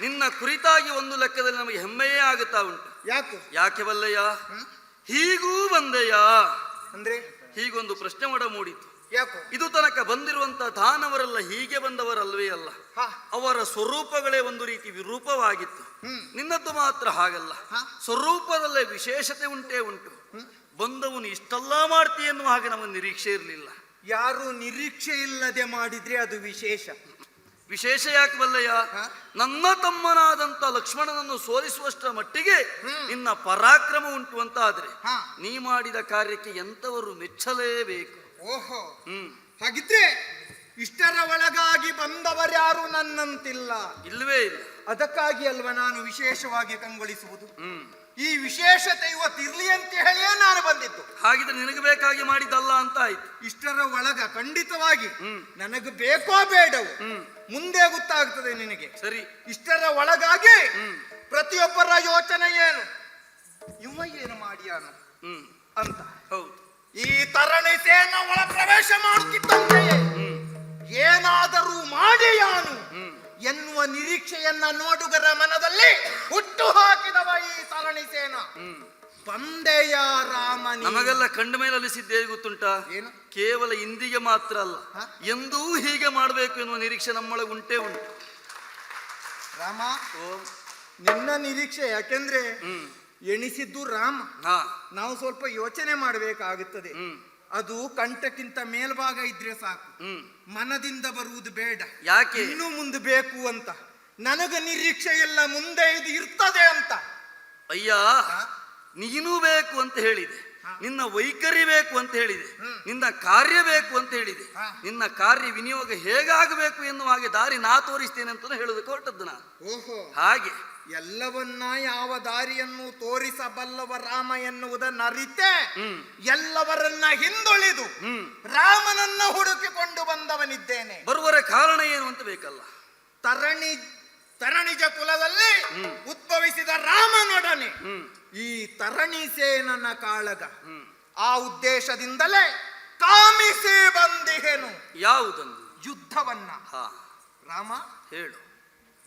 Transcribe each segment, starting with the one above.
ನಿನ್ನ ಕುರಿತಾಗಿ ಒಂದು ಲೆಕ್ಕದಲ್ಲಿ ನಮಗೆ ಹೆಮ್ಮೆಯೇ ಆಗುತ್ತಾ ಉಂಟು. ಯಾಕೆ? ಯಾಕೆ ಬಲ್ಲಯ್ಯ? ಹೀಗೂ ಬಂದೆಯ ಅಂದ್ರೆ? ಹೀಗೊಂದು ಪ್ರಶ್ನೆ ಮಾಡ ಮೂಡಿತು. ಯಾಕೋ? ಇದು ತನಕ ಬಂದಿರುವಂತ ದಾನವರೆಲ್ಲ ಹೀಗೆ ಬಂದವರಲ್ವೇ ಅಲ್ಲ. ಅವರ ಸ್ವರೂಪಗಳೇ ಒಂದು ರೀತಿ ವಿರೂಪವಾಗಿತ್ತು. ನಿನ್ನದ್ದು ಮಾತ್ರ ಹಾಗಲ್ಲ. ಸ್ವರೂಪದಲ್ಲೇ ವಿಶೇಷತೆ ಉಂಟೇ ಉಂಟು. ಬಂದವನು ಇಷ್ಟೆಲ್ಲ ಮಾಡ್ತಿ ಎನ್ನುವ ಹಾಗೆ ನಮಗೆ ನಿರೀಕ್ಷೆ ಇರಲಿಲ್ಲ. ಯಾರು ನಿರೀಕ್ಷೆ ಇಲ್ಲದೆ ಮಾಡಿದ್ರೆ ಅದು ವಿಶೇಷ. ವಿಶೇಷ ಯಾಕೆ ಬಲ್ಲಯ್ಯ? ನನ್ನ ತಮ್ಮನಾದಂತ ಲಕ್ಷ್ಮಣನನ್ನು ಸೋಲಿಸುವಷ್ಟರ ಮಟ್ಟಿಗೆ. ನಿನ್ನ ಪರಾಕ್ರಮ ಉಂಟು ಅಂತ ಆದ್ರೆ. ನೀ ಮಾಡಿದ ಕಾರ್ಯಕ್ಕೆ ಎಂತವರು ಮೆಚ್ಚಲೇಬೇಕು. ಓಹೋ. ಹ್ಮ್. ಹಾಗಿದ್ರೆ ಇಷ್ಟರ ಒಳಗಾಗಿ ಬಂದವರ್ಯಾರು ನನ್ನಂತಿಲ್ಲ. ಇಲ್ವೇ ಇಲ್ಲ. ಅದಕ್ಕಾಗಿ ಅಲ್ವಾ ನಾನು ವಿಶೇಷವಾಗಿ ಕಂಗೊಳಿಸುವುದು? ಹ್ಮ್. ಈ ವಿಶೇಷತೆ ಇವತ್ತಿರ್ಲಿ ಅಂತ ಹೇಳಿಯೇ ನಾನು ಬಂದಿದ್ದು. ಹಾಗಿದ್ರೆ ನಿನಗೆ ಬೇಕಾಗಿ ಮಾಡಿದ್ದಲ್ಲ ಅಂತ ಆಯ್ತು. ಇಷ್ಟರ ಒಳಗ ಖಂಡಿತವಾಗಿ ಹ್ಮ್. ನನಗೆ ಬೇಕೋ ಬೇಡವು ಹ್ಮ್. ಮುಂದೆ ಗೊತ್ತಾಗ್ತದೆ ನಿನಗೆ. ಸರಿ. ಇಷ್ಟರ ಒಳಗಾಗಿ ಪ್ರತಿಯೊಬ್ಬರ ಯೋಚನೆ ಏನು? ಇವ ಏನು ಮಾಡಿಯಾನು? ಹ್ಮ್. ಅಂತ. ಹೌದು. ಈ ತರಣಿ ಸೇನ ಒಳ ಪ್ರವೇಶ ಮಾಡುತ್ತಿದ್ದಂತೆಯೇ ಏನಾದರೂ ಮಾಡಿಯಾನು ಎನ್ನುವ ನಿರೀಕ್ಷೆಯನ್ನ ನೋಡುಗರ ಮನದಲ್ಲಿ ಹುಟ್ಟು ಹಾಕಿದವ ಈ ತರಣಿ ಸೇನ. ಹ್ಮ್ ರಾಮ ನಮಗೆಲ್ಲ ಕಂಡ ಮೇಲೆ ಅಲಿಸಿದ್ದೇ ಗೊತ್ತುಂಟಾ? ಏನು? ಕೇವಲ ಇಂದಿಗೆ ಮಾತ್ರ ಅಲ್ಲ? ಎಂದೂ ಹೀಗೆ ಮಾಡಬೇಕು ಎನ್ನುವ ನಿರೀಕ್ಷೆ ನಮ್ಮೊಳಗೆ ಉಂಟೇ ಉಂಟು. ರಾಮ ಓಂ. ನಿನ್ನ ನಿರೀಕ್ಷೆ ಯಾಕೆಂದ್ರೆ ಎಣಿಸಿದ್ದು ರಾಮ. ಹಾ. ನಾವು ಸ್ವಲ್ಪ ಯೋಚನೆ ಮಾಡಬೇಕಾಗುತ್ತದೆ. ಅದು ಕಂಠಕ್ಕಿಂತ ಮೇಲ್ಭಾಗ ಇದ್ರೆ ಸಾಕು. ಮನದಿಂದ ಬರುವುದು ಬೇಡ. ಯಾಕೆ? ಇನ್ನು ಮುಂದೆ ಬೇಕು ಅಂತ. ನನಗ ನಿರೀಕ್ಷೆ ಎಲ್ಲ ಮುಂದೆ ಇದು ಇರ್ತದೆ ಅಂತ. ಅಯ್ಯ. ನೀನು ಬೇಕು ಅಂತ ಹೇಳಿದೆ. ನಿನ್ನ ವೈಖರಿ ಬೇಕು ಅಂತ ಹೇಳಿದೆ. ನಿನ್ನ ಕಾರ್ಯ ಬೇಕು ಅಂತ ಹೇಳಿದೆ. ನಿನ್ನ ಕಾರ್ಯ ವಿನಿಯೋಗ ಹೇಗಾಗಬೇಕು ಎನ್ನುವ ಹಾಗೆ ದಾರಿ ನಾ ತೋರಿಸ್ತೇನೆ ಅಂತ ಹೇಳುವುದಕ್ಕೆ ಹೊರಟದ್ದು ನಾನು. ಓಹೋ. ಹಾಗೆ. ಎಲ್ಲವನ್ನ ಯಾವ ದಾರಿಯನ್ನು ತೋರಿಸಬಲ್ಲವ ರಾಮ ಎನ್ನುವುದನ್ನ ಅರಿತೆ ಎಲ್ಲವರನ್ನ ಹಿಂದುಳಿದು ರಾಮನನ್ನ ಹುಡುಕಿಕೊಂಡು ಬಂದವನಿದ್ದೇನೆ. ಬರುವರ ಕಾರಣ ಏನು ಅಂತ ಬೇಕಲ್ಲ. ತರಣಿ ತರಣಿಜ ಕುಲದಲ್ಲಿ. ಉದ್ಭವಿಸಿದ ರಾಮನೊಡನೆ. ಈ ತರಣಿ ಸೇನನ ಕಾಳಗ. ಆ ಉದ್ದೇಶದಿಂದಲೇ ಕಾಮಿಸಿ ಬಂದಿಹೇನು. ಯಾವುದನ್ನು ಯುದ್ಧವನ್ನ. ಹಾ. ರಾಮ ಹೇಳು.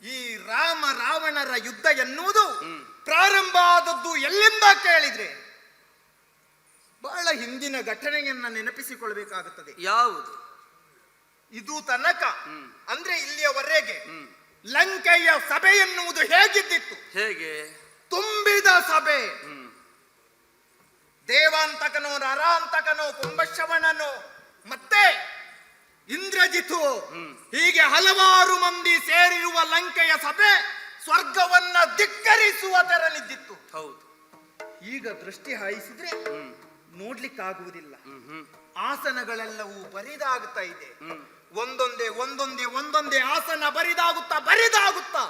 ಈ ರಾಮ ರಾವಣರ ಯುದ್ಧ ಎನ್ನುವುದು. ಪ್ರಾರಂಭ ಆದದ್ದು ಎಲ್ಲಿಂದ ಕೇಳಿದ್ರೆ? ಬಹಳ ಹಿಂದಿನ ಘಟನೆಯನ್ನ ನೆನಪಿಸಿಕೊಳ್ಬೇಕಾಗುತ್ತದೆ. ಯಾವುದು? ಇದು ತನಕ. ಅಂದ್ರೆ ಇಲ್ಲಿಯವರೆಗೆ ಲಂಕೆಯ ಸಭೆ ಎನ್ನುವುದು ಹೇಗಿದ್ದಿತ್ತು? ಹೇಗೆ? ತುಂಬಿದ ಸಭೆ. ದೇವಾಂತಕನು ನರಾಂತಕನೋ ಕುಂಭಶ್ರವಣನೋ ಮತ್ತೆ ಇಂದ್ರಜಿತು ಹೀಗೆ ಹಲವಾರು ಮಂದಿ ಸೇರಿರುವ ಲಂಕೆಯ ಸಭೆ ಸ್ವರ್ಗವನ್ನ ಧಿಕ್ಕರಿಸುವ ತೆರನಿದ್ದಿತ್ತು ಹೌದು. ಈಗ ದೃಷ್ಟಿ ಹಾಯಿಸಿದ್ರೆ ನೋಡ್ಲಿಕ್ಕಾಗುವುದಿಲ್ಲ. ಆಸನಗಳೆಲ್ಲವೂ ಬರಿದಾಗುತ್ತಾ ಇದೆ. ಒಂದೊಂದೇ ಒಂದೊಂದೇ ಒಂದೊಂದೇ ಆಸನ ಬರಿದಾಗುತ್ತಾ ಬರಿದಾಗುತ್ತಾ.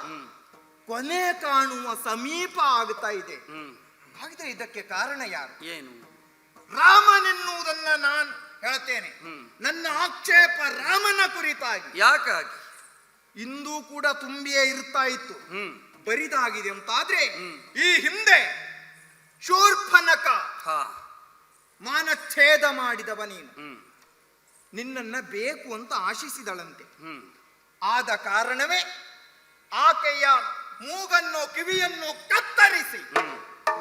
ಕೊನೆ ಕಾಣುವ ಸಮೀಪ ಆಗ್ತಾ ಇದೆ. ಹಾಗಿದ್ರೆ ಇದಕ್ಕೆ ಕಾರಣ ಯಾರು? ಏನು? ರಾಮನೆನ್ನುವುದನ್ನ ನಾನು ಹೇಳ್ತೇನೆ. ನನ್ನ ಆಕ್ಷೇಪ ರಾಮನ ಕುರಿತಾಗಿ. ಯಾಕಾಗಿ? ಇಂದೂ ಕೂಡ ತುಂಬಿಯೇ ಇರ್ತಾ ಇತ್ತು. ಬರಿದಾಗಿದೆ ಅಂತಾದ್ರೆ ಆದ್ರೆ ಈ ಹಿಂದೆ ಶೂರ್ಪನಕ ಹಾ. ಮಾನಚ್ಛೇದ ಮಾಡಿದವ ನೀನು. ನಿನ್ನನ್ನ ಬೇಕು ಅಂತ ಆಶಿಸಿದಳಂತೆ. ಆದ ಕಾರಣವೇ ಆಕೆಯ ಮೂಗನ್ನು ಕಿವಿಯನ್ನು ಕತ್ತರಿಸಿ.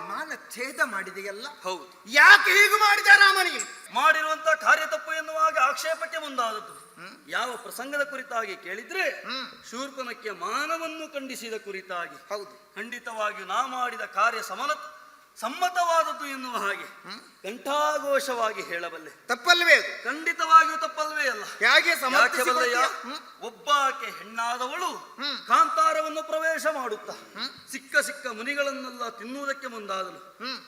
ಮಾನ ಛೇದ ಮಾಡಿದೆಯಲ್ಲ? ಹೌದು. ಯಾಕೆ ಹೀಗೆ ಮಾಡಿದ ರಾಮನಿಗೆ ಮಾಡಿರುವಂತ ಕಾರ್ಯ ತಪ್ಪು ಎನ್ನುವಾಗ ಆಕ್ಷೇಪಕ್ಕೆ ಮುಂದಾದದ್ದು. ಯಾವ ಪ್ರಸಂಗದ ಕುರಿತಾಗಿ ಕೇಳಿದ್ರೆ. ಶೂರ್ಪನಕ್ಕೆ ಮಾನವನ್ನು ಖಂಡಿಸಿದ ಕುರಿತಾಗಿ. ಹೌದು. ಖಂಡಿತವಾಗಿಯೂ ನಾ ಮಾಡಿದ ಕಾರ್ಯ ಸಮಲ ಸಮ್ಮತವಾದದ್ದು ಎನ್ನುವ ಹಾಗೆ ಕಂಠಾಘೋಷವಾಗಿ ಹೇಳಬಲ್ಲೆ. ತಪ್ಪಲ್ವೇ ಅದು? ಖಂಡಿತವಾಗಿಯೂ ತಪ್ಪಲ್ವೇ ಅಲ್ಲ. ಹೇಗೆ ಯಾಕೆ ಬಲ್ಲಯ್ಯ ಸಮರ್ಥಿಸಿಕೊಳ್ತೀಯ? ಒಬ್ಬಾಕೆ ಹೆಣ್ಣಾದವಳು. ಕಾಂತಾರವನ್ನು ಪ್ರವೇಶ ಮಾಡುತ್ತಾ. ಸಿಕ್ಕ ಸಿಕ್ಕ ಮುನಿಗಳನ್ನೆಲ್ಲ ತಿನ್ನುವುದಕ್ಕೆ ಮುಂದಾದಳು.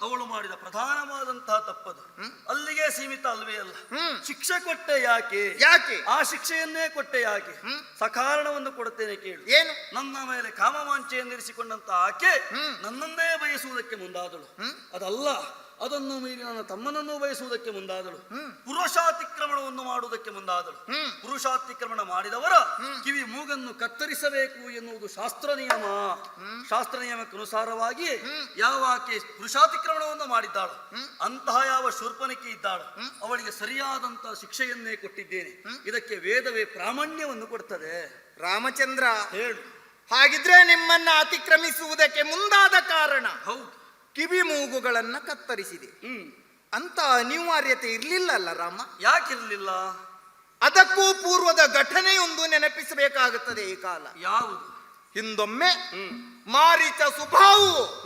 ಅವಳು ಮಾಡಿದ ಪ್ರಧಾನವಾದಂತಹ ತಪ್ಪದು. ಅಲ್ಲಿಗೆ ಸೀಮಿತ ಅಲ್ವೇ ಅಲ್ಲ. ಶಿಕ್ಷೆ ಕೊಟ್ಟೆ ಯಾಕೆ? ಯಾಕೆ? ಆ ಶಿಕ್ಷೆಯನ್ನೇ ಕೊಟ್ಟೆ ಯಾಕೆ. ಸಕಾರಣವನ್ನು ಕೊಡುತ್ತೇನೆ ಕೇಳು. ಏನು? ನನ್ನ ಮೇಲೆ ಕಾಮವಾಂಚೆಯನ್ನಿರಿಸಿಕೊಂಡಂತ ಆಕೆ ನನ್ನನ್ನೇ ಬಯಸುವುದಕ್ಕೆ ಮುಂದಾದಳು. ಅದಲ್ಲ ಅದನ್ನು ಮೀರಿ ನನ್ನ ತಮ್ಮನನ್ನು ಬಯಸುವುದಕ್ಕೆ ಮುಂದಾದಳು. ಪುರುಷಾತಿಕ್ರಮಣವನ್ನು ಮಾಡುವುದಕ್ಕೆ ಮುಂದಾದಳು. ಪುರುಷಾತಿಕ್ರಮಣ ಮಾಡಿದವರ ಕಿವಿ ಮೂಗನ್ನು ಕತ್ತರಿಸಬೇಕು ಎನ್ನುವುದು ಶಾಸ್ತ್ರ ನಿಯಮ. ಶಾಸ್ತ್ರ ನಿಯಮಕ್ಕನುಸಾರವಾಗಿ ಯಾವ ಆಕೆ ಪುರುಷಾತಿಕ್ರಮಣವನ್ನು ಮಾಡಿದ್ದಾಳು ಅಂತಹ ಯಾವ ಶೂರ್ಪನಿಕೆ ಇದ್ದಾಳು ಅವಳಿಗೆ ಸರಿಯಾದಂತಹ ಶಿಕ್ಷೆಯನ್ನೇ ಕೊಟ್ಟಿದ್ದೇನೆ. ಇದಕ್ಕೆ ವೇದವೇ ಪ್ರಾಮಾಣ್ಯವನ್ನು ಕೊಡ್ತದೆ. ರಾಮಚಂದ್ರ ಹೇಳು. ಹಾಗಿದ್ರೆ ನಿಮ್ಮನ್ನ ಅತಿಕ್ರಮಿಸುವುದಕ್ಕೆ ಮುಂದಾದ ಕಾರಣ ಹೌದು. ಕಿವಿ ಮೂಗುಗಳನ್ನ ಕತ್ತರಿಸಿದೆ. ಹ್ಮ್. ಅಂತ ಅನಿವಾರ್ಯತೆ ಇರ್ಲಿಲ್ಲಲ್ಲ ರಾಮ? ಯಾಕಿರ್ಲಿಲ್ಲ? ಅದಕ್ಕೂ ಪೂರ್ವದ ಘಟನೆಯೊಂದು ನೆನಪಿಸಬೇಕಾಗುತ್ತದೆ ಈ ಕಾಲ. ಯಾವುದು? ಹಿಂದೊಮ್ಮೆ ಮಾರಿಚ ಸುಭಾವು.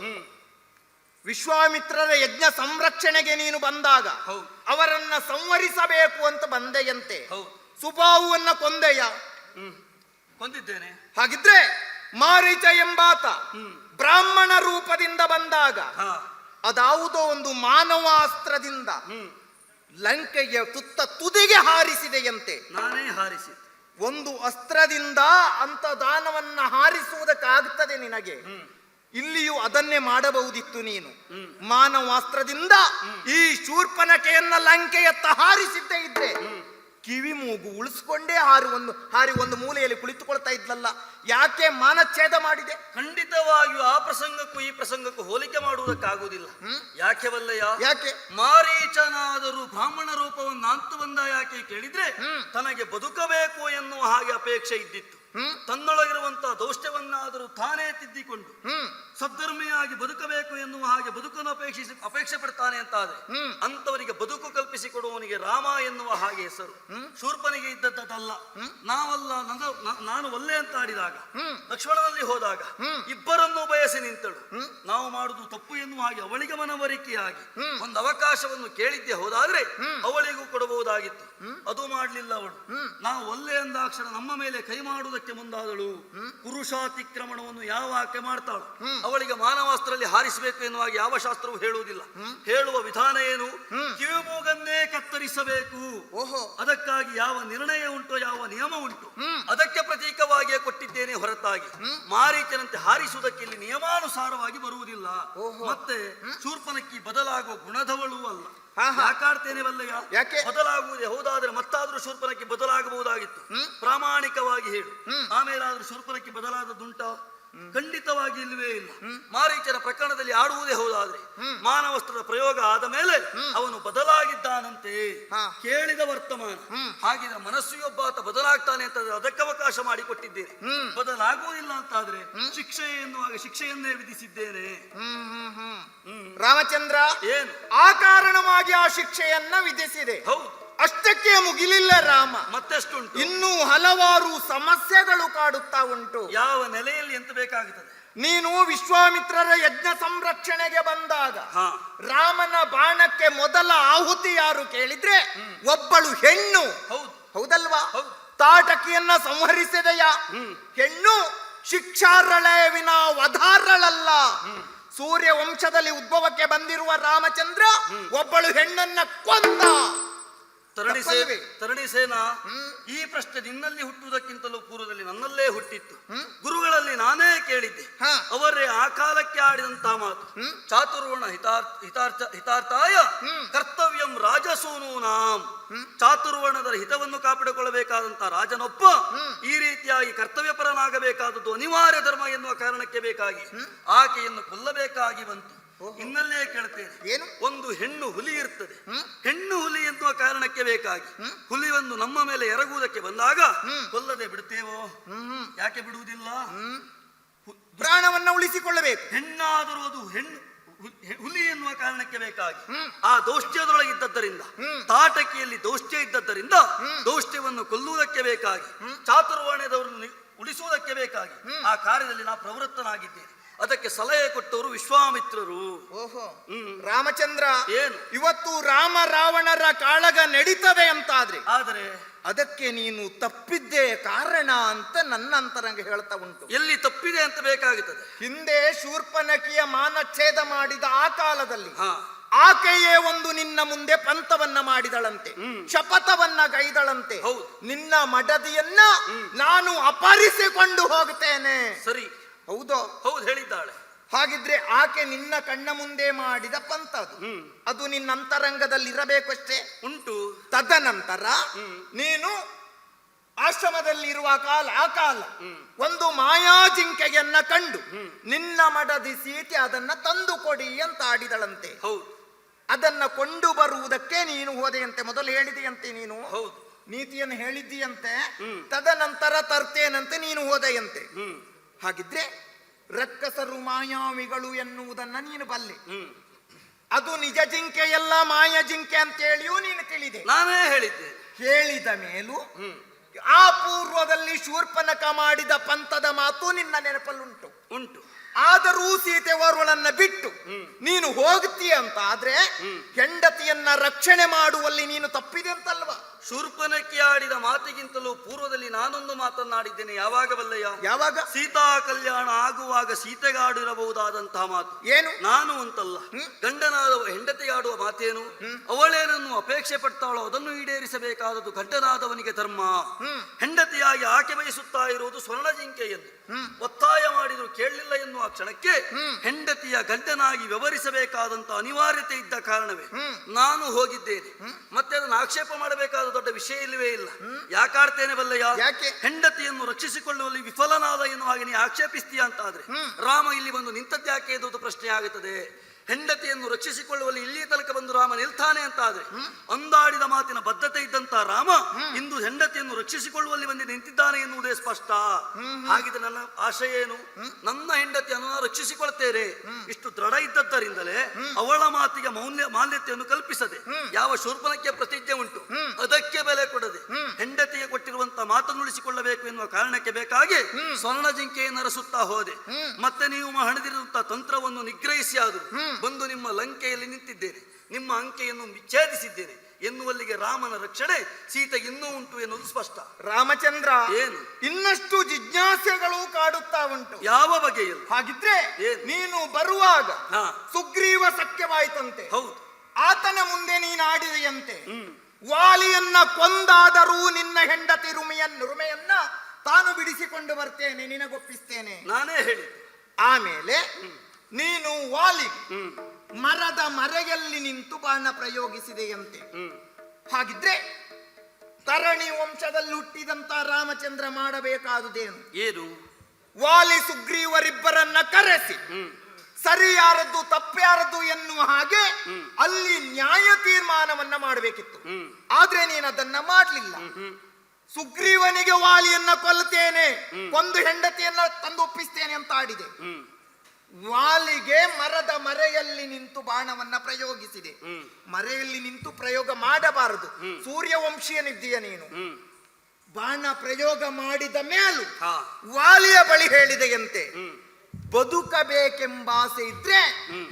ವಿಶ್ವಾಮಿತ್ರರ ಯಜ್ಞ ಸಂರಕ್ಷಣೆಗೆ ನೀನು ಬಂದಾಗ ಹೌದು. ಅವರನ್ನ ಸಂವರಿಸಬೇಕು ಅಂತ ಬಂದೆಯಂತೆ. ಹೌದು. ಸುಭಾವುವನ್ನ ಕೊಂದೆಯ? ಕೊಂದಿದ್ದೇನೆ. ಹಾಗಿದ್ರೆ ಮಾರೀಚ ಎಂಬಾತ. ಬ್ರಾಹ್ಮಣ ರೂಪದಿಂದ ಬಂದಾಗ ಅದಾವುದೋ ಒಂದು ಮಾನವಾಸ್ತ್ರದಿಂದ ಲಂಕೆಯ ತುತ್ತ ತುದಿಗೆ ಹಾರಿಸಿದೆಯಂತೆ. ನಾನೇ ಹಾರಿಸಿ ಒಂದು ಅಸ್ತ್ರದಿಂದ ಅಂತ ದಾನವನ್ನ ಹಾರಿಸುವುದಕ್ಕಾಗ್ತದೆ ನಿನಗೆ. ಇಲ್ಲಿಯೂ ಅದನ್ನೇ ಮಾಡಬಹುದಿತ್ತು ನೀನು. ಮಾನವಾಸ್ತ್ರದಿಂದ ಈ ಶೂರ್ಪನಕೆಯನ್ನ ಲಂಕೆಯತ್ತ ಹಾರಿಸಿದ್ದೇ ಇದ್ರೆ ಕಿವಿ ಮೂಗು ಉಳಿಸ್ಕೊಂಡೇ ಹಾರಿ ಒಂದು ಹಾರಿ ಒಂದು ಮೂಲೆಯಲ್ಲಿ ಕುಳಿತುಕೊಳ್ತಾ ಇದ್ಲಲ್ಲ. ಯಾಕೆ ಮಾನಚ್ಛೇದ ಮಾಡಿದೆ? ಖಂಡಿತವಾಗಿಯೂ ಆ ಪ್ರಸಂಗಕ್ಕೂ ಈ ಪ್ರಸಂಗಕ್ಕೂ ಹೋಲಿಕೆ ಮಾಡುವುದಕ್ಕಾಗುವುದಿಲ್ಲ. ಯಾಕೆ ವಲ್ಲಯ್ಯ? ಯಾಕೆ? ಮಾರೀಚನಾದರೂ ಬ್ರಾಹ್ಮಣ ರೂಪವನ್ನು ಅಂತು ಬಂದ ಯಾಕೆ ಕೇಳಿದ್ರೆ ತನಗೆ ಬದುಕಬೇಕು ಎನ್ನುವ ಹಾಗೆ ಅಪೇಕ್ಷೆ ಇದ್ದಿತ್ತು. ಹ್ಮ್? ತನ್ನೊಳಗಿರುವಂತಹ ದೌಷ್ಟ್ಯವನ್ನಾದರೂ ತಾನೇ ತಿದ್ದಿಕೊಂಡು ಸದ್ಧರ್ಮಿಯಾಗಿ ಬದುಕಬೇಕು ಎನ್ನುವ ಹಾಗೆ ಬದುಕನ್ನು ಅಪೇಕ್ಷಿಸಿ ಅಪೇಕ್ಷೆ ಪಡ್ತಾನೆ ಅಂತಾದ್ರೆ. ಅಂತವರಿಗೆ ಬದುಕು ಕಲ್ಪಿಸಿಕೊಡುವವನಿಗೆ ರಾಮ ಎನ್ನುವ ಹಾಗೆ ಹೆಸರು. ಶೂರ್ಪನಿಗೆ ಇದ್ದದ್ದಲ್ಲ ನಾವಲ್ಲ ನನ್ನ- ನಾನು ಒಲ್ಲೆ ಅಂತ ಆಡಿದಾಗ ಲಕ್ಷ್ಮಣನಲ್ಲಿ ಹೋದಾಗ. ಇಬ್ಬರನ್ನು ಬಯಸಿ ನಿಂತಳು. ನಾವು ಮಾಡುದು ತಪ್ಪು ಎನ್ನುವ ಹಾಗೆ ಅವಳಿಗೆ ಮನವರಿಕೆಯಾಗಿ ಒಂದು ಅವಕಾಶವನ್ನು ಕೇಳಿದ್ದೆ ಹೋದಾದ್ರೆ. ಅವಳಿಗೂ ಕೊಡಬಹುದಾಗಿತ್ತು ಅದು ಮಾಡಲಿಲ್ಲ ಅವಳು. ನಾವು ಒಲ್ಲೆ ಅಂದಾಕ್ಷರ ನಮ್ಮ ಮೇಲೆ ಕೈ ಮಾಡುವುದಕ್ಕೆ ಮುಂದಾದಳು ಪುರುಷಾತಿಕ್ರಮಣವನ್ನು ಯಾವ ಆಕೆ ಮಾಡ್ತಾಳು. ಅವಳಿಗೆ ಮಾನವಾಸ್ತ್ರದಲ್ಲಿ ಹಾರಿಸಬೇಕು ಎನ್ನುವಾಗ ಯಾವ ಶಾಸ್ತ್ರವೂ ಹೇಳುವುದಿಲ್ಲ. ಹೇಳುವ ವಿಧಾನ ಏನು? ಕಿವಿಮೂಗನ್ನೇ ಕತ್ತರಿಸಬೇಕು. ಓಹೋ. ಅದಕ್ಕಾಗಿ ಯಾವ ನಿರ್ಣಯ ಉಂಟು ಯಾವ ನಿಯಮ ಉಂಟು. ಅದಕ್ಕೆ ಪ್ರತೀಕವಾಗಿಯೇ ಕೊಟ್ಟಿದ್ದೇನೆ ಹೊರತಾಗಿ. ಮಾರೀಚನಂತೆ ಹಾರಿಸುವುದಕ್ಕೆ ಇಲ್ಲಿ ನಿಯಮಾನುಸಾರವಾಗಿ ಬರುವುದಿಲ್ಲ. ಮತ್ತೆ ಶೂರ್ಪನಕ್ಕಿ ಬದಲಾಗುವ ಗುಣದವಳು ಅಲ್ಲ. ಯಾಕಾಡ್ತೇನೆ ವಲ್ಲಯ್ಯ ಯಾಕೆ? ಬದಲಾಗುವುದೇ ಹೌದಾದ್ರೆ ಮತ್ತಾದ್ರೂ ಶೂರ್ಪನಕ್ಕೆ ಬದಲಾಗಬಹುದಾಗಿತ್ತು ಪ್ರಾಮಾಣಿಕವಾಗಿ ಹೇಳು. ಆಮೇಲಾದ್ರೂ ಶೂರ್ಪನಕ್ಕೆ ಬದಲಾದದ್ದುಂಟ ಖಂಡಿತವಾಗಿ ಇಲ್ಲವೇ ಇಲ್ಲ. ಮಾರೀಚನ ಪ್ರಕರಣದಲ್ಲಿ ಆಡುವುದೇ ಹೌದಾದ್ರೆ. ಮಾನವಸ್ತ್ರದ ಪ್ರಯೋಗ ಆದ ಮೇಲೆ ಅವನು ಬದಲಾಗಿದ್ದಾನಂತೆ. ಕೇಳಿದ ವರ್ತಮಾನ. ಹ್ಮ್. ಮನಸ್ಸಿಯೊಬ್ಬ ಆತ ಬದಲಾಗ್ತಾನೆ ಅಂತ ಅದಕ್ಕೆ ಅವಕಾಶ ಮಾಡಿಕೊಟ್ಟಿದ್ದೇನೆ. ಬದಲಾಗುವುದಿಲ್ಲ ಅಂತಾದ್ರೆ ಶಿಕ್ಷೆ ಎನ್ನುವಾಗ ಶಿಕ್ಷೆಯನ್ನೇ ವಿಧಿಸಿದ್ದೇನೆ. ರಾಮಚಂದ್ರ ಏನು? ಆ ಕಾರಣವಾಗಿ ಆ ಶಿಕ್ಷೆಯನ್ನ ವಿಧಿಸಿದೆ. ಹೌದು. ಅಷ್ಟಕ್ಕೆ ಮುಗಿಲಿಲ್ಲ ರಾಮ. ಮತ್ತೆಷ್ಟುಂಟು. ಇನ್ನೂ ಹಲವಾರು ಸಮಸ್ಯೆಗಳು ಕಾಡುತ್ತಾ ಉಂಟು. ಯಾವ ನೆಲೆಯಲ್ಲಿ ಎಂತ ಬೇಕಾಗುತ್ತದೆ? ನೀನು ವಿಶ್ವಾಮಿತ್ರರ ಯಜ್ಞ ಸಂರಕ್ಷಣೆಗೆ ಬಂದಾಗ ರಾಮನ ಬಾಣಕ್ಕೆ ಮೊದಲ ಆಹುತಿ ಯಾರು ಕೇಳಿದ್ರೆ ಒಬ್ಬಳು ಹೆಣ್ಣು. ಹೌದು. ಹೌದಲ್ವಾ? ಹೌದು. ತಾಟಕಿಯನ್ನ ಸಂಹರಿಸಿದೆಯ. ಹೆಣ್ಣು ಶಿಕ್ಷಾರ್ಹಳೆ ವಿನ ವಧಾರಳಲ್ಲ ಸೂರ್ಯ ವಂಶದಲ್ಲಿ ಉದ್ಭವಕ್ಕೆ ಬಂದಿರುವ ರಾಮಚಂದ್ರ ಒಬ್ಬಳು ಹೆಣ್ಣನ್ನ ಕೊಂದ. ತರಣಿ ಸೇವೆ ತರಣಿ ಸೇನಾ ಈ ಪ್ರಶ್ನೆ ನಿನ್ನಲ್ಲಿ ಹುಟ್ಟುವುದಕ್ಕಿಂತಲೂ ಪೂರ್ವದಲ್ಲಿ ನನ್ನಲ್ಲೇ ಹುಟ್ಟಿತ್ತು. ಗುರುಗಳಲ್ಲಿ ನಾನೇ ಕೇಳಿದ್ದೆ. ಅವರೇ ಆ ಕಾಲಕ್ಕೆ ಆಡಿದಂತಹ ಮಾತು. ಚಾತುರ್ವಣ ಚಾತುರ್ವರ್ಣ ಹಿತಾರ್ಥ ಹಿತಾರ್ಥ ಹಿತಾರ್ಥಾಯ ಕರ್ತವ್ಯಂ ಕರ್ತವ್ಯಂ ರಾಜಸೂನೂನಾಂ ಚಾತುರ್ವರ್ಣದ ಹಿತವನ್ನು ಕಾಪಾಡಿಕೊಳ್ಳಬೇಕಾದಂತಹ ರಾಜನೊಬ್ಬ ಈ ರೀತಿಯಾಗಿ ಕರ್ತವ್ಯಪರನಾಗಬೇಕಾದದ್ದು ಅನಿವಾರ್ಯ ಧರ್ಮ ಎನ್ನುವ ಕಾರಣಕ್ಕೆ ಬೇಕಾಗಿ ಆಕೆಯನ್ನು ಕೊಲ್ಲಬೇಕಾಗಿ ಬಂತು. ಇನ್ನಲ್ಲೇ ಕೇಳ್ತೇನೆ. ಏನು? ಒಂದು ಹೆಣ್ಣು ಹುಲಿ ಇರ್ತದೆ. ಹೆಣ್ಣು ಹುಲಿ ಎನ್ನುವ ಕಾರಣಕ್ಕೆ ಬೇಕಾಗಿ. ಹುಲಿ ಒಂದು ನಮ್ಮ ಮೇಲೆ ಎರಗುವುದಕ್ಕೆ ಬಂದಾಗ ಕೊಲ್ಲದೆ ಬಿಡ್ತೇವೋ? ಯಾಕೆ ಬಿಡುವುದಿಲ್ಲ? ಪ್ರಾಣವನ್ನ ಉಳಿಸಿಕೊಳ್ಳಬೇಕು. ಹೆಣ್ಣಾದರೂ ಅದು ಹೆಣ್ಣು ಹುಲಿ ಎನ್ನುವ ಕಾರಣಕ್ಕೆ ಬೇಕಾಗಿ. ಆ ದೌಷ್ಟ್ಯದೊಳಗಿದ್ದದ್ದರಿಂದ ಇದ್ದದ್ದರಿಂದ ತಾಟಕಿಯಲ್ಲಿ ದೌಷ್ಟ್ಯ ಇದ್ದದ್ದರಿಂದ ದೌಷ್ಟ್ಯವನ್ನು ಕೊಲ್ಲುವುದಕ್ಕೆ ಬೇಕಾಗಿ. ಚಾತುರ್ವಾಣದವರನ್ನು ಉಳಿಸುವುದಕ್ಕೆ ಬೇಕಾಗಿ. ಆ ಕಾರ್ಯದಲ್ಲಿ ನಾ ಪ್ರವೃತ್ತನಾಗಿದ್ದೇನೆ. ಅದಕ್ಕೆ ಸಲಹೆ ಕೊಟ್ಟವರು ವಿಶ್ವಾಮಿತ್ರರು. ಓಹೋ. ರಾಮಚಂದ್ರ ಏನು? ಇವತ್ತು ರಾಮ ರಾವಣರ ಕಾಳಗ ನಡೀತದೆ ಅಂತಾದ್ರೆ. ಆದರೆ ಅದಕ್ಕೆ ನೀನು ತಪ್ಪಿದ್ದೇ ಕಾರಣ ಅಂತ ನನ್ನ ಅಂತರಂಗ ಹೇಳ್ತಾ ಉಂಟು. ಎಲ್ಲಿ ತಪ್ಪಿದೆ ಅಂತ ಬೇಕಾಗುತ್ತದೆ. ಹಿಂದೆ ಶೂರ್ಪನಕಿಯ ಮಾನಚ್ಛೇದ ಮಾಡಿದ ಆ ಕಾಲದಲ್ಲಿ ಆಕೆಯೇ ಒಂದು ನಿನ್ನ ಮುಂದೆ ಪಂಥವನ್ನ ಮಾಡಿದಳಂತೆ. ಶಪಥವನ್ನ ಗೈದಳಂತೆ. ನಿನ್ನ ಮಡದಿಯನ್ನ ನಾನು ಅಪಹರಿಸಿಕೊಂಡು ಹೋಗ್ತೇನೆ ಸರಿ. ಹೌದೋ. ಹೌದು ಹೇಳಿದ್ದಾಳೆ. ಹಾಗಿದ್ರೆ ಆಕೆ ನಿನ್ನ ಕಣ್ಣ ಮುಂದೆ ಮಾಡಿದ ಪಂತ ಅದು ಹ್ಮ್. ಅದು ನಿನ್ನ ಅಂತರಂಗದಲ್ಲಿ ಇರಬೇಕಷ್ಟೇ ಉಂಟು. ತದನಂತರ. ನೀನು ಆಶ್ರಮದಲ್ಲಿ ಇರುವ ಕಾಲ ಆ ಕಾಲ. ಒಂದು ಮಾಯಾ ಜಿಂಕೆಯನ್ನ ಕಂಡು ನಿನ್ನ ಮಡದಿ ಸೀಟಿ ಅದನ್ನ ತಂದು ಕೊಡಿ ಅಂತ ಆಡಿದಳಂತೆ. ಹೌದು. ಅದನ್ನ ಕೊಂಡು ಬರುವುದಕ್ಕೆ ನೀನು ಹೋದೆಯಂತೆ. ಮೊದಲು ಹೇಳಿದೆಯಂತೆ ನೀನು. ಹೌದು. ನೀತಿಯನ್ನು ಹೇಳಿದ್ದೀಯಂತೆ. ತದನಂತರ ತರ್ತೇನಂತೆ ನೀನು ಹೋದೆಯಂತೆ. ಹ್ಮ್. ಹಾಗಿದ್ರೆ ರಕ್ಕಸರು ಮಾಯಾವಿಗಳು ಎನ್ನುವುದನ್ನ ನೀನು ಬಲ್ಲೆ. ಹ್ಮ್. ಅದು ನಿಜ ಜಿಂಕೆಯಲ್ಲ ಮಾಯ ಜಿಂಕೆ ಅಂತೇಳಿಯೂ ನೀನು ತಿಳಿದೆ. ನಾನೇ ಹೇಳಿದ್ದೆ. ಹೇಳಿದ ಮೇಲೂ ಆ ಪೂರ್ವದಲ್ಲಿ ಶೂರ್ಪನಕ ಮಾಡಿದ ಪಂಥದ ಮಾತು ನಿನ್ನ ನೆನಪಲ್ಲುಂಟು. ಉಂಟು. ಆದರೂ ಸೀತೆ ಓರ್ವಳನ್ನ ಬಿಟ್ಟು ನೀನು ಹೋಗ್ತೀಯ ಅಂತ ಆದ್ರೆ ಹೆಂಡತಿಯನ್ನ ರಕ್ಷಣೆ ಮಾಡುವಲ್ಲಿ ನೀನು ತಪ್ಪಿದೆ ಅಂತಲ್ವಾ? ಶೂರ್ಪನಕ್ಕೆ ಆಡಿದ ಮಾತಿಗಿಂತಲೂ ಪೂರ್ವದಲ್ಲಿ ನಾನೊಂದು ಮಾತನ್ನಾಡಿದ್ದೇನೆ. ಯಾವಾಗ ಬಲ್ಲಯ್ಯ ಯಾವಾಗ? ಸೀತಾ ಕಲ್ಯಾಣ ಆಗುವಾಗ ಸೀತೆಗಾಡಿರಬಹುದಾದಂತಹ ಮಾತು. ಏನು? ನಾನು ಅಂತಲ್ಲ. ಗಂಡನಾದ ಹೆಂಡತಿಯಾಡುವ ಮಾತೇನು? ಅವಳೇನನ್ನು ಅಪೇಕ್ಷೆ ಪಡ್ತಾಳೋ ಅದನ್ನು ಈಡೇರಿಸಬೇಕಾದದ್ದು ಗಂಡನಾದವನಿಗೆ ಧರ್ಮ. ಹೆಂಡತಿಯಾಗಿ ಆಕೆ ಬಯಸುತ್ತಾ ಇರುವುದು ಸ್ವರ್ಣ ಜಿಂಕೆ ಎಂದು ಒತ್ತಾಯ ಮಾಡಿದ್ರು ಕೇಳಲಿಲ್ಲ ಎನ್ನುವ ಕ್ಷಣಕ್ಕೆ ಹೆಂಡತಿಯ ಗಂಡನಾಗಿ ವ್ಯವಹರಿಸಬೇಕಾದಂತಹ ಅನಿವಾರ್ಯತೆ ಇದ್ದ ಕಾರಣವೇ. ನಾನು ಹೋಗಿದ್ದೇನೆ. ಮತ್ತೆ ಅದನ್ನು ಆಕ್ಷೇಪ ಮಾಡಬೇಕಾದ ದೊಡ್ಡ ವಿಷಯ ಇಲ್ಲವೇ ಇಲ್ಲ. ಯಾಕಾಡ್ತೇನೆ ಬಲ್ಲಯ್ಯ? ಯಾಕೆ? ಹೆಂಡತಿಯನ್ನು ರಕ್ಷಿಸಿಕೊಳ್ಳುವಲ್ಲಿ ವಿಫಲನಾದ ಎನ್ನುವ ಹಾಗೆ ನೀ ಆಕ್ಷೇಪಿಸ್ತೀಯ ಅಂತ ಆದ್ರೆ ರಾಮ ಇಲ್ಲಿ ಬಂದು ನಿಂತದ್ಯಾಕೆ ಎನ್ನುವುದು ಪ್ರಶ್ನೆ ಆಗುತ್ತದೆ ಹೆಂಡತಿಯನ್ನು ರಕ್ಷಿಸಿಕೊಳ್ಳುವಲ್ಲಿ ಇಲ್ಲಿಯ ತನಕ ಬಂದು ರಾಮ ನಿಲ್ತಾನೆ ಅಂತ ಆದ್ರೆ ಅಂದಾಡಿದ ಮಾತಿನ ಬದ್ಧತೆ ಇದ್ದಂತ ರಾಮ ಇಂದು ಹೆಂಡತಿಯನ್ನು ರಕ್ಷಿಸಿಕೊಳ್ಳುವಲ್ಲಿ ಬಂದು ನಿಂತಿದ್ದಾನೆ ಎನ್ನುವುದೇ ಸ್ಪಷ್ಟ. ಹಾಗಿದ್ರೆ ನನ್ನ ಆಶಯ ಏನು? ನನ್ನ ಹೆಂಡತಿಯನ್ನು ನಾನು ರಕ್ಷಿಸಿಕೊಳ್ತೇನೆ. ಇಷ್ಟು ದೃಢ ಇದ್ದದ್ದರಿಂದಲೇ ಅವಳ ಮಾತಿಗೆ ಮೌಲ್ಯ, ಮಾನ್ಯತೆಯನ್ನು ಕಲ್ಪಿಸದೆ ಯಾವ ಶೂರ್ಪನಕ್ಕೆ ಪ್ರತಿಜ್ಞೆ ಉಂಟು, ಅದಕ್ಕೆ ಬೆಲೆ ಕೊಡದೆ ಹೆಂಡತಿಗೆ ಕೊಟ್ಟಿರುವಂತ ಮಾತನ್ನು ಉಳಿಸಿಕೊಳ್ಳಬೇಕು ಎನ್ನುವ ಕಾರಣಕ್ಕೆ ಬೇಕಾಗಿ ಸ್ವರ್ಣ ಜಿಂಕೆಯನ್ನು ಅರಸುತ್ತಾ ಹೋದೆ. ಮತ್ತೆ ನೀವು ಹಣದಿರುವಂತಹ ತಂತ್ರವನ್ನು ನಿಗ್ರಹಿಸಿ ಆದರೂ ಬಂದು ನಿಮ್ಮ ಲಂಕೆಯಲ್ಲಿ ನಿಂತಿದ್ದೇನೆ. ನಿಮ್ಮ ಅಂಕೆಯನ್ನು ವಿಚ್ಛೇದಿಸಿದ್ದೇನೆ. ಎನ್ನುವಲ್ಲಿಗೆ ರಾಮನ ರಕ್ಷಣೆ ಸೀತೆ ಇನ್ನೂ ಉಂಟು ಎನ್ನುವುದು ಸ್ಪಷ್ಟ. ರಾಮಚಂದ್ರ ಏನು? ಇನ್ನಷ್ಟು ಜಿಜ್ಞಾಸೆಗಳು ಕಾಡುತ್ತಾ ಉಂಟು. ಯಾವ ಬಗೆಯಲ್ಲಿ? ಹಾಗಿದ್ರೆ? ನೀನು ಬರುವಾಗ ಸುಗ್ರೀವ ಸತ್ಯವಾಯಿತಂತೆ ಹೌದು. ಆತನ ಮುಂದೆ ನೀನಾಡಿದೆಯಂತೆ ವಾಲಿಯನ್ನ ಕೊಂದಾದರೂ ನಿನ್ನ ಹೆಂಡತಿ ರುಮೆಯನ್ನು ರುಮೆಯನ್ನ ತಾನು ಬಿಡಿಸಿಕೊಂಡು ಬರ್ತೇನೆ ನಿನಗೊಪ್ಪಿಸ್ತೇನೆ. ನಾನೇ ಹೇಳಿ ಆಮೇಲೆ ನೀನು ವಾಲಿ. ಮರದ ಮರೆಯಲ್ಲಿ ನಿಂತು ಬಾಣ ಪ್ರಯೋಗಿಸಿದೆಯಂತೆ. ಹಾಗಿದ್ರೆ ತರಣಿ ವಂಶದಲ್ಲಿ ಹುಟ್ಟಿದಂತ ರಾಮಚಂದ್ರ ಮಾಡಬೇಕಾದುದೇನು? ಏನು? ವಾಲಿ ಸುಗ್ರೀವರಿಬ್ಬರನ್ನ ಕರೆಸಿ. ಸರಿಯಾರದ್ದು ತಪ್ಪ್ಯಾರದ್ದು ಎನ್ನುವ ಹಾಗೆ ಅಲ್ಲಿ ನ್ಯಾಯ ತೀರ್ಮಾನವನ್ನ ಮಾಡಬೇಕಿತ್ತು. ಆದ್ರೆ ನೀನು ಅದನ್ನ ಮಾಡಲಿಲ್ಲ. ಸುಗ್ರೀವನಿಗೆ ವಾಲಿಯನ್ನ ಕೊಲ್ಲುತ್ತೇನೆ. ಒಂದು ಹೆಂಡತಿಯನ್ನ ತಂದು ಒಪ್ಪಿಸ್ತೇನೆ ಅಂತ ಆಡಿದೆ. ವಾಲಿಗೆ ಮರದ ಮರೆಯಲ್ಲಿ ನಿಂತು ಬಾಣವನ್ನ ಪ್ರಯೋಗಿಸಿದೆ. ಮರೆಯಲ್ಲಿ ನಿಂತು ಪ್ರಯೋಗ ಮಾಡಬಾರದು. ಸೂರ್ಯವಂಶೀಯನಿದ್ದೀಯ ನೀನು. ಬಾಣ ಪ್ರಯೋಗ ಮಾಡಿದ ಮೇಲೂ ವಾಲಿಯ ಬಳಿ ಹೇಳಿದೆಯಂತೆ ಬದುಕಬೇಕೆಂಬ ಆಸೆ ಇದ್ರೆ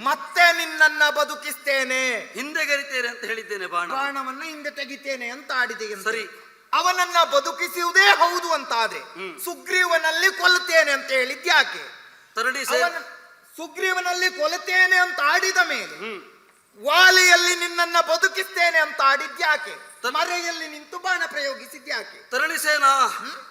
ಮತ್ತೆ ನಿನ್ನನ್ನ ಬದುಕಿಸ್ತೇನೆ. ಹಿಂದೆ ಗರಿತೇನೆ ಅಂತ ಹೇಳಿದ್ದೇನೆ ಬಾಣ. ಬಾಣವನ್ನ ಹಿಂದೆ ತೆಗಿತೇನೆ ಅಂತ ಆಡಿದೆ ಸರಿ. ಅವನನ್ನ ಬದುಕಿಸುವುದೇ ಹೌದು ಅಂತಾದ್ರೆ ಸುಗ್ರೀವನಲ್ಲಿ ಕೊಲ್ಲುತ್ತೇನೆ ಅಂತ ಹೇಳಿದ್ಯಾಕೆ? ಅವನ ಸುಗ್ರೀವನಲ್ಲಿ ಕೊಲತೇನೆ ಅಂತ ಆಡಿದ ಮೇಲೆ ವಾಲಿಯಲ್ಲಿ ನಿನ್ನನ್ನ ಬದುಕಿಸ್ತೇನೆ ಅಂತ ಆಡಿದ್ಯಾಕೆ ಮರೆಯಲ್ಲಿ ನಿಂತು ಬಾಣ ಪ್ರಯೋಗಿಸಿದ್ಯಾಕೆ ತರಣಿಸೇನ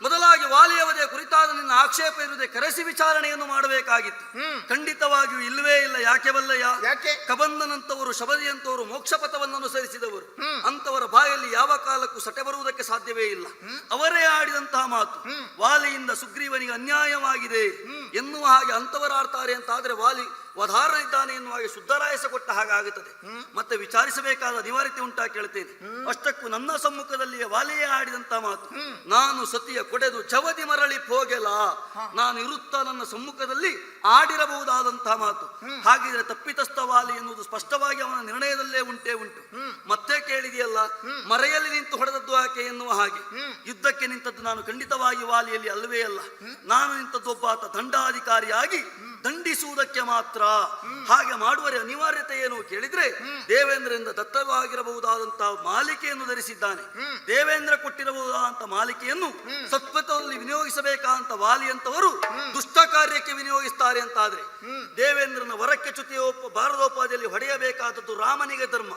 ಮೊದಲಾಗಿ ವಾಲಿಯವರೇ ಕುರಿತಾದ ನಿನ್ನ ಆಕ್ಷೇಪ ಇರುವುದೇ ಕರೆಸಿ ವಿಚಾರಣೆಯನ್ನು ಮಾಡಬೇಕಾಗಿತ್ತು. ಖಂಡಿತವಾಗಿಯೂ ಇಲ್ಲವೇ ಇಲ್ಲ ಯಾಕೆ ಬಲ್ಲಯ್ಯ? ಯಾಕೆ? ಕಬಂದನಂತವರು ಶಬರಿಯಂತವರು ಮೋಕ್ಷ ಪಥವನ್ನು ಅನುಸರಿಸಿದವರು ಅಂತವರ ಬಾಯಲ್ಲಿ ಯಾವ ಕಾಲಕ್ಕೂ ಸಟೆ ಬರುವುದಕ್ಕೆ ಸಾಧ್ಯವೇ ಇಲ್ಲ. ಅವರೇ ಆಡಿದಂತಹ ಮಾತು ವಾಲಿಯಿಂದ ಸುಗ್ರೀವನಿಗೆ ಅನ್ಯಾಯವಾಗಿದೆ ಎನ್ನುವ ಹಾಗೆ ಅಂತವರಾಡ್ತಾರೆ ಅಂತ ಆದ್ರೆ ವಾಲಿ ವಧಾರನಿದ್ದಾನೆ ಎನ್ನುವಾಗಿ ಶುದ್ಧರಾಯಸ ಕೊಟ್ಟ ಹಾಗಾಗುತ್ತದೆ. ಮತ್ತೆ ವಿಚಾರಿಸಬೇಕಾದ ಅನಿವಾರ್ಯತೆ ಉಂಟಾ ಕೇಳ್ತೇನೆ. ಅಷ್ಟಕ್ಕೂ ನನ್ನ ಸಮ್ಮುಖದಲ್ಲಿಯೇ ವಾಲೆಯೇ ಆಡಿದಂತ ಮಾತು. ನಾನು ಸತಿಯ ಕೊಡೆದು ಚವದಿ ಮರಳಿ ಹೋಗೆಲ್ಲ ನಾನು ಇರುತ್ತಾ ನನ್ನ ಸಮ್ಮುಖದಲ್ಲಿ ಆಡಿರಬಹುದಾದಂತಹ ಮಾತು. ಹಾಗಿದ್ರೆ ತಪ್ಪಿತಸ್ಥ ವಾಲಿ ಎನ್ನುವುದು ಸ್ಪಷ್ಟವಾಗಿ ಅವನ ನಿರ್ಣಯದಲ್ಲೇ ಉಂಟೇ ಉಂಟು. ಮತ್ತೆ ಕೇಳಿದೆಯಲ್ಲ? ಮರೆಯಲ್ಲಿ ನಿಂತು ಹೊಡೆದದ್ದು ಆಕೆ ಎನ್ನುವ ಹಾಗೆ. ಯುದ್ಧಕ್ಕೆ ನಿಂತದ್ದು ನಾನು ಖಂಡಿತವಾಗಿ ವಾಲಿಯಲ್ಲಿ ಅಲ್ಲವೇ ಅಲ್ಲ. ನಾನು ನಿಂತದ್ದು ಒಬ್ಬ ಆತ ದಂಡಾಧಿಕಾರಿಯಾಗಿ ದಂಡಿಸುವುದಕ್ಕೆ ಮಾತ್ರ ಹಾಗೆ ಮಾಡುವ ಅನಿವಾರ್ಯತೆ ಏನು ಕೇಳಿದ್ರೆ ದೇವೇಂದ್ರಿಂದ ದತ್ತವಾಗಿರಬಹುದಾದಂತಹ ಮಾಲಿಕೆಯನ್ನು ಧರಿಸಿದ್ದಾನೆ. ದೇವೇಂದ್ರ ಕೊಟ್ಟಿರಬಹುದಾದಂತಹ ಮಾಲಿಕೆಯನ್ನು ಸತ್ವತದಲ್ಲಿ ವಿನಿಯೋಗಿಸಬೇಕಾದಂತ ವಾಲಿ ಅಂತವರು ದುಷ್ಟ ಕಾರ್ಯಕ್ಕೆ ವಿನಿಯೋಗಿಸ್ತಾರೆ ಅಂತಾದ್ರೆ ದೇವೇಂದ್ರನ ವರಕ್ಕೆ ಚ್ಯುತಿಯೋಪ ಭಾರತೋಪಾದಿಯಲ್ಲಿ ಹೊಡೆಯಬೇಕಾದದ್ದು ರಾಮನಿಗೆ ಧರ್ಮ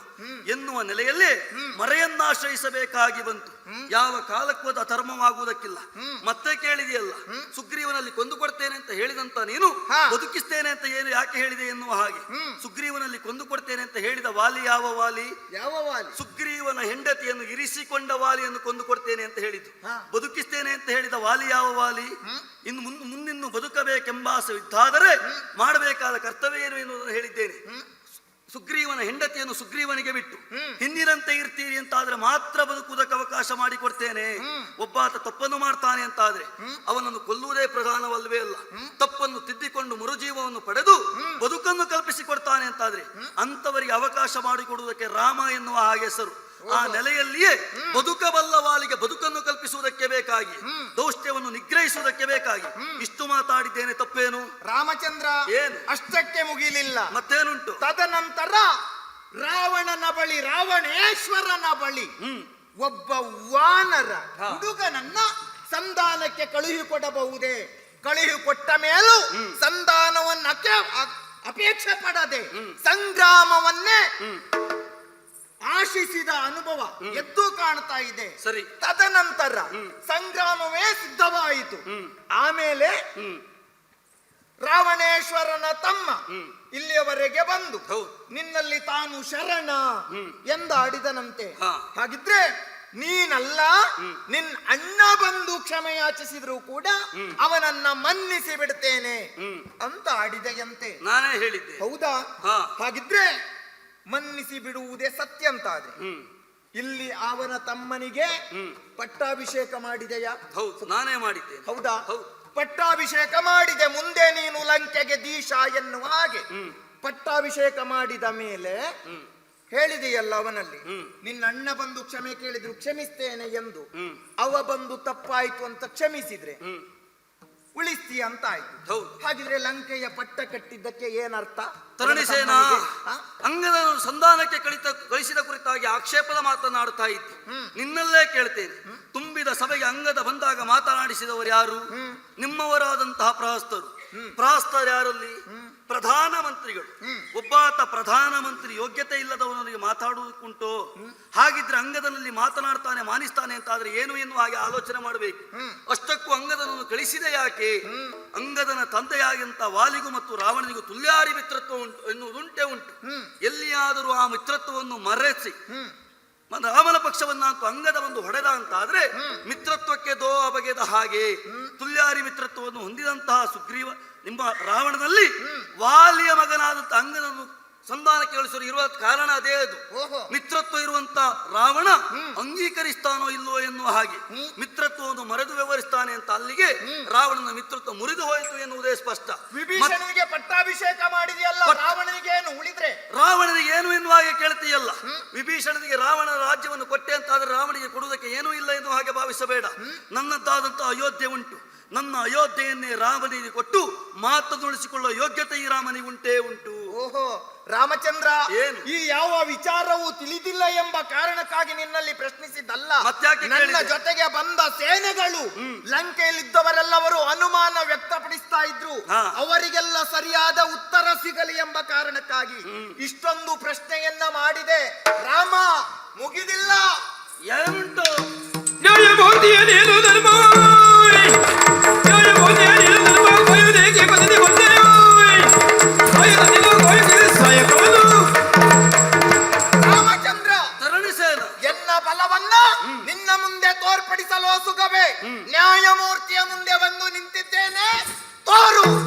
ಎನ್ನುವ ನೆಲೆಯಲ್ಲೇ ಮರೆಯನ್ನಾಶ್ರಯಿಸಬೇಕಾಗಿ ಬಂತು. ಯಾವ ಕಾಲಕ್ಕೂ ಅದು ಅಧರ್ಮವಾಗುವುದಕ್ಕಿಲ್ಲ ಮತ್ತೆ ಕೇಳಿದೆಯಲ್ಲ ಸುಗ್ರೀವನಲ್ಲಿ ಕೊಂದು ಕೊಡ್ತೇನೆ ಅಂತ ಹೇಳಿದಂತ ನೀನು ಬದುಕಿಸ್ತೇನೆ ಅಂತ ಏನು ಯಾಕೆ ಹೇಳಿದೆ ಎನ್ನುವ ಹಾಗೆ. ಸುಗ್ರೀವನಲ್ಲಿ ಕೊಂದು ಕೊಡ್ತೇನೆ ಅಂತ ಹೇಳಿದ ವಾಲಿ ಯಾವ ವಾಲಿ? ಯಾವ ವಾಲಿ? ಸುಗ್ರೀವನ ಹೆಂಡತಿಯನ್ನು ಇರಿಸಿಕೊಂಡ ವಾಲಿಯನ್ನು ಕೊಂದು ಕೊಡ್ತೇನೆ ಅಂತ ಹೇಳಿದ್ದು. ಬದುಕಿಸ್ತೇನೆ ಅಂತ ಹೇಳಿದ ವಾಲಿ ಯಾವ ವಾಲಿ? ಇನ್ನು ಮುಂದೆ ಮುಂದಿನ್ನು ಬದುಕಬೇಕೆಂಬ ಆಸೆ ಇದ್ದಾದರೆ ಮಾಡಬೇಕಾದ ಕರ್ತವ್ಯ ಏನು ಎನ್ನುವುದನ್ನು ಹೇಳಿದ್ದೇನೆ. ಸುಗ್ರೀವನ ಹೆಂಡತಿಯನ್ನು ಸುಗ್ರೀವನಿಗೆ ಬಿಟ್ಟು ಹಿಂದಿನಂತೆ ಇರ್ತೀರಿ ಅಂತಾದ್ರೆ ಮಾತ್ರ ಬದುಕುವುದಕ್ಕೆ ಅವಕಾಶ ಮಾಡಿಕೊಡ್ತೇನೆ. ಒಬ್ಬಾತ ತಪ್ಪನ್ನು ಮಾಡ್ತಾನೆ ಅಂತಾದ್ರೆ ಅವನನ್ನು ಕೊಲ್ಲುವುದೇ ಪ್ರಧಾನವಲ್ಲವೇ ಅಲ್ಲ. ತಪ್ಪನ್ನು ತಿದ್ದಿಕೊಂಡು ಮರುಜೀವವನ್ನು ಪಡೆದು ಬದುಕನ್ನು ಕಲ್ಪಿಸಿಕೊಡ್ತಾನೆ ಅಂತಾದ್ರೆ ಅಂತವರಿಗೆ ಅವಕಾಶ ಮಾಡಿಕೊಡುವುದಕ್ಕೆ ರಾಮ ಎನ್ನುವ ಹಾಗೆ ಹೆಸರು. ಆ ನೆಲೆಯಲ್ಲಿಯೇ ಬದುಕಬಲ್ಲವಾಳಿಗೆ ಬದುಕನ್ನು ಕಲ್ಪಿಸುವುದಕ್ಕೆ ಬೇಕಾಗಿ ದೌಷ್ಟ್ಯವನ್ನು ನಿಗ್ರಹಿಸುವುದಕ್ಕೆ ಬೇಕಾಗಿ ಇಷ್ಟು ಮಾತಾಡಿದ್ದೇನೆ ತಪ್ಪೇನು? ರಾಮಚಂದ್ರ ಏನು? ಅಷ್ಟಕ್ಕೆ ಮುಗಿಲಿಲ್ಲ. ಮತ್ತೇನುಂಟು? ತದನಂತರ ರಾವಣನ ಬಳಿ ರಾವಣೇಶ್ವರನ ಬಳಿ ಒಬ್ಬ ವಾನರ ಹುಡುಗನನ್ನ ಸಂಧಾನಕ್ಕೆ ಕಳುಹಿಕೊಡಬಹುದೇ? ಕಳುಹಿಕೊಟ್ಟ ಮೇಲೂ ಕೊಟ್ಟ ಮೇಲೂ ಸಂಧಾನವನ್ನ ಅಪೇಕ್ಷೆ ಪಡದೆ ಸಂಗ್ರಾಮವನ್ನೇ ಹ್ಮ್ ಆಶಿಸಿದ ಅನುಭವ ಎದ್ದು ಕಾಣ್ತಾ ಇದೆ. ಸರಿ. ತದನಂತರ ಸಂಗ್ರಾಮವೇ ಸಿದ್ಧವಾಯಿತು. ಆಮೇಲೆ ರಾವಣೇಶ್ವರನ ತಮ್ಮ ಇಲ್ಲಿಯವರೆಗೆ ಬಂದು ನಿನ್ನಲ್ಲಿ ತಾನು ಶರಣ. ಎಂದ ಆಡಿದನಂತೆ. ಹಾಗಿದ್ರೆ ನೀನಲ್ಲ ನಿನ್ ಅಣ್ಣ ಬಂದು ಕ್ಷಮೆಯಾಚಿಸಿದ್ರು ಕೂಡ ಅವನನ್ನ ಮನ್ನಿಸಿ ಬಿಡ್ತೇನೆ ಅಂತ ಆಡಿದೆಯಂತೆ ನಾನೇ ಹೇಳಿದ್ದೆ. ಹೌದಾ? ಹಾಗಿದ್ರೆ ಮನ್ನಿಸಿ ಬಿಡುವುದೇ ಸತ್ಯ ಅಂತಾದ್ರೆ. ಇಲ್ಲಿ ಅವನ ತಮ್ಮನಿಗೆ ಪಟ್ಟಾಭಿಷೇಕ ಮಾಡಿದೆಯಾ? ಹೌದು ನಾನೇ ಮಾಡಿದ್ದೆ ಹೌದಾ. ಪಟ್ಟಾಭಿಷೇಕ ಮಾಡಿದೆ ಮುಂದೆ ನೀನು ಲಂಕೆಗೆ ದೀಶ ಎನ್ನುವ ಹಾಗೆ. ಪಟ್ಟಾಭಿಷೇಕ ಮಾಡಿದ ಮೇಲೆ ಹೇಳಿದೆಯಲ್ಲ ಅವನಲ್ಲಿ. ನಿನ್ನ ಅಣ್ಣ ಬಂದು ಕ್ಷಮೆ ಕೇಳಿದ್ರು ಕ್ಷಮಿಸ್ತೇನೆ ಎಂದು. ಅವ ಬಂದು ತಪ್ಪಾಯ್ತು ಅಂತ ಕ್ಷಮಿಸಿದ್ರೆ ಉಳಿಸ್ತೀಯ ಅಂತ ಆಯ್ತು. ಹೌದು. ಹಾಗಿದ್ರೆ ಲಂಕೆಯ ಪಟ್ಟ ಕಟ್ಟಿದ್ದಕ್ಕೆ ಏನರ್ಥ? ತರಣಿಸೇನಾ? ಅಂಗದನು ಸಂಧಾನಕ್ಕೆ ಕಳಿತ ಕಳಿಸಿದ ಕುರಿತಾಗಿ ಆಕ್ಷೇಪದ ಮಾತನಾಡುತ್ತಾ ಇತ್ತು ನಿನ್ನಲ್ಲೇ ಕೇಳ್ತೇನೆ. ತುಂಬಿದ ಸಭೆಗೆ ಅಂಗದ ಬಂದಾಗ ಮಾತನಾಡಿಸಿದವರು ಯಾರು? ನಿಮ್ಮವರಾದಂತಹ ಪ್ರಹಸ್ತರು. ಪ್ರಹಸ್ತರು ಯಾರಲ್ಲಿ? ಪ್ರಧಾನ ಮಂತ್ರಿಗಳು ಒಬ್ಬಾತ ಪ್ರಧಾನ ಮಂತ್ರಿ ಯೋಗ್ಯತೆ ಇಲ್ಲದವನಿಗೆ ಮಾತಾಡುವುದಕ್ಕುಂಟು ಹಾಗಿದ್ರೆ ಅಂಗದನಲ್ಲಿ ಮಾತನಾಡ್ತಾನೆ, ಮಾನಿಸ್ತಾನೆ ಅಂತ ಆದ್ರೆ ಏನು ಎನ್ನುವ ಹಾಗೆ ಆಲೋಚನೆ ಮಾಡಬೇಕು. ಅಷ್ಟಕ್ಕೂ ಅಂಗದನನ್ನು ಕಳಿಸಿದೆ ಯಾಕೆ? ಅಂಗದನ ತಂದೆಯಾಗಿಂತ ವಾಲಿಗೂ ಮತ್ತು ರಾವಣನಿಗೂ ತುಲ್ಯಾರಿ ಮಿತ್ರತ್ವ ಉಂಟು ಎನ್ನುವುದುಂಟೆ ಉಂಟು. ಎಲ್ಲಿಯಾದರೂ ಆ ಮಿತ್ರತ್ವವನ್ನು ಮರೆಸಿ. ರಾಮನ ಪಕ್ಷವನ್ನಂತೂ ಅಂಗದ ಒಂದು ಹೊಡೆದ ಅಂತ ಆದ್ರೆ ಮಿತ್ರತ್ವಕ್ಕೆ ದೋ ಬಗೆದ ಹಾಗೆ ತುಲ್ಯಾರಿ ಮಿತ್ರತ್ವವನ್ನು ಹೊಂದಿದಂತಹ ಸುಗ್ರೀವ ನಿಮ್ಮ ರಾವಣನಲ್ಲಿ ವಾಲಿಯ ಮಗನಾದಂತ ಅಂಗದನ್ನು ಸಂಧಾನಕ್ಕೆ ಕಳಿಸಲು ಇರುವ ಕಾರಣ ಅದೇ ಅದು. ಮಿತ್ರತ್ವ ಇರುವಂತ ರಾವಣ ಅಂಗೀಕರಿಸ್ತಾನೋ ಇಲ್ಲವೋ ಎನ್ನುವ ಹಾಗೆ. ಮಿತ್ರತ್ವವನ್ನು ಮರೆದು ವ್ಯವಹರಿಸ್ತಾನೆ ಅಂತ ಅಲ್ಲಿಗೆ ರಾವಣನ ಮಿತ್ರತ್ವ ಮುರಿದು ಹೋಯಿತು ಎನ್ನುವುದೇ ಸ್ಪಷ್ಟ. ವಿಭೀಷಣನಿಗೆ ಪಟ್ಟಾಭಿಷೇಕ ಮಾಡಿದೆಯಲ್ಲ ರಾವಣನಿಗೆ ಏನು ಉಳಿದ್ರೆ? ರಾವಣನಿಗೆ ಏನು ಎನ್ನುವ ಹಾಗೆ ಕೇಳ್ತೀಯಲ್ಲ. ವಿಭೀಷಣನಿಗೆ ರಾವಣನ ರಾಜ್ಯವನ್ನು ಕೊಟ್ಟೆ ಅಂತಾದ್ರೆ ರಾವಣಿಗೆ ಕೊಡುವುದಕ್ಕೆ ಏನೂ ಇಲ್ಲ ಎನ್ನುವ ಹಾಗೆ ಭಾವಿಸಬೇಡ. ನನ್ನದ್ದಾದಂತಹ ಅಯೋಧ್ಯೆ ಉಂಟು. ನನ್ನ ಅಯೋಧ್ಯೆಯನ್ನೇ ರಾಮನಿಗೆ ಕೊಟ್ಟು ಮಾತನುಳಿಸಿಕೊಳ್ಳುವ ಯೋಗ್ಯತೆ ಈ ರಾಮನಿಗೆ ಉಂಟೇ ಉಂಟು. ಓಹೋ ರಾಮಚಂದ್ರ ಏನು? ಈ ಯಾವ ವಿಚಾರವೂ ತಿಳಿದಿಲ್ಲ ಎಂಬ ಕಾರಣಕ್ಕಾಗಿ ನಿನ್ನಲ್ಲಿ ಪ್ರಶ್ನಿಸಿದ್ದಲ್ಲ ಮತ್ತ್ಯಾಕೆ ನನ್ನ ಕೇಳಿದೆ? ಜೊತೆಗೆ ಬಂದ ಸೇನೆಗಳು ಲಂಕೆಯಲ್ಲಿದ್ದವರೆಲ್ಲವರು ಅನುಮಾನ ವ್ಯಕ್ತಪಡಿಸ್ತಾ ಇದ್ರು ಹಾ. ಅವರಿಗೆಲ್ಲ ಸರಿಯಾದ ಉತ್ತರ ಸಿಗಲಿ ಎಂಬ ಕಾರಣಕ್ಕಾಗಿ ಇಷ್ಟೊಂದು ಪ್ರಶ್ನೆಯನ್ನ ಮಾಡಿದೆ ರಾಮ ಮುಗಿದಿಲ್ಲ ನ್ಯಾಯಮೂರ್ತಿಯ ಮುಂದೆ ಬಂದು ನಿಂತಿದ್ದೇನೆ. ತೋರು.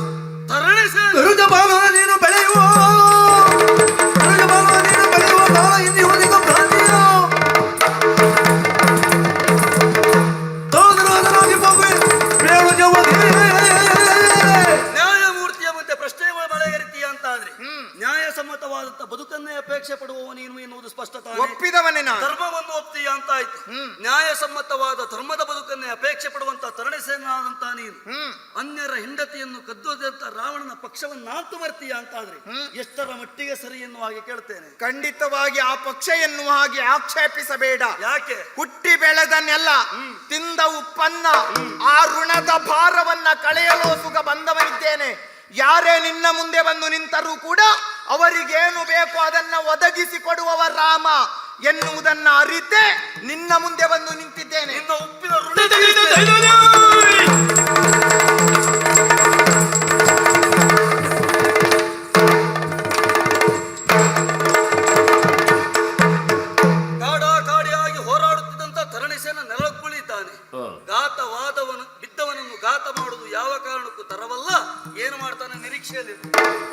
ರಾವಣನ ಪಕ್ಷವನ್ನಾಂತು ಬರ್ತೀಯ ಅಂತ ಆದ್ರೆ ಎಷ್ಟರ ಮಟ್ಟಿಗೆ ಸರಿ ಎನ್ನುವ ಹಾಗೆ ಕೇಳ್ತೇನೆ. ಖಂಡಿತವಾಗಿ ಆ ಪಕ್ಷ ಎನ್ನುವ ಹಾಗೆ ಆಕ್ಷೇಪಿಸಬೇಡ. ಯಾಕೆ? ಹುಟ್ಟಿ ಬೆಳೆದನ್ನೆಲ್ಲ ತಿಂದ ಉಪ್ಪನ್ನ ಆ ಋಣದ ಭಾರವನ್ನ ಕಳೆಯಲು ಸುಖ ಬಂದವನಿದ್ದೇನೆ. ಯಾರೇ ನಿನ್ನ ಮುಂದೆ ಬಂದು ನಿಂತರೂ ಕೂಡ ಅವರಿಗೇನು ಬೇಕು ಅದನ್ನ ಒದಗಿಸಿ ಕೊಡುವವ ರಾಮ ಎನ್ನುವುದನ್ನ ಅರಿತೆ ನಿನ್ನ ಮುಂದೆ ಬಂದು ನಿಂತಿದ್ದೇನೆ. ನಿನ್ನ ಉಪ್ಪಿನ ಯಾವ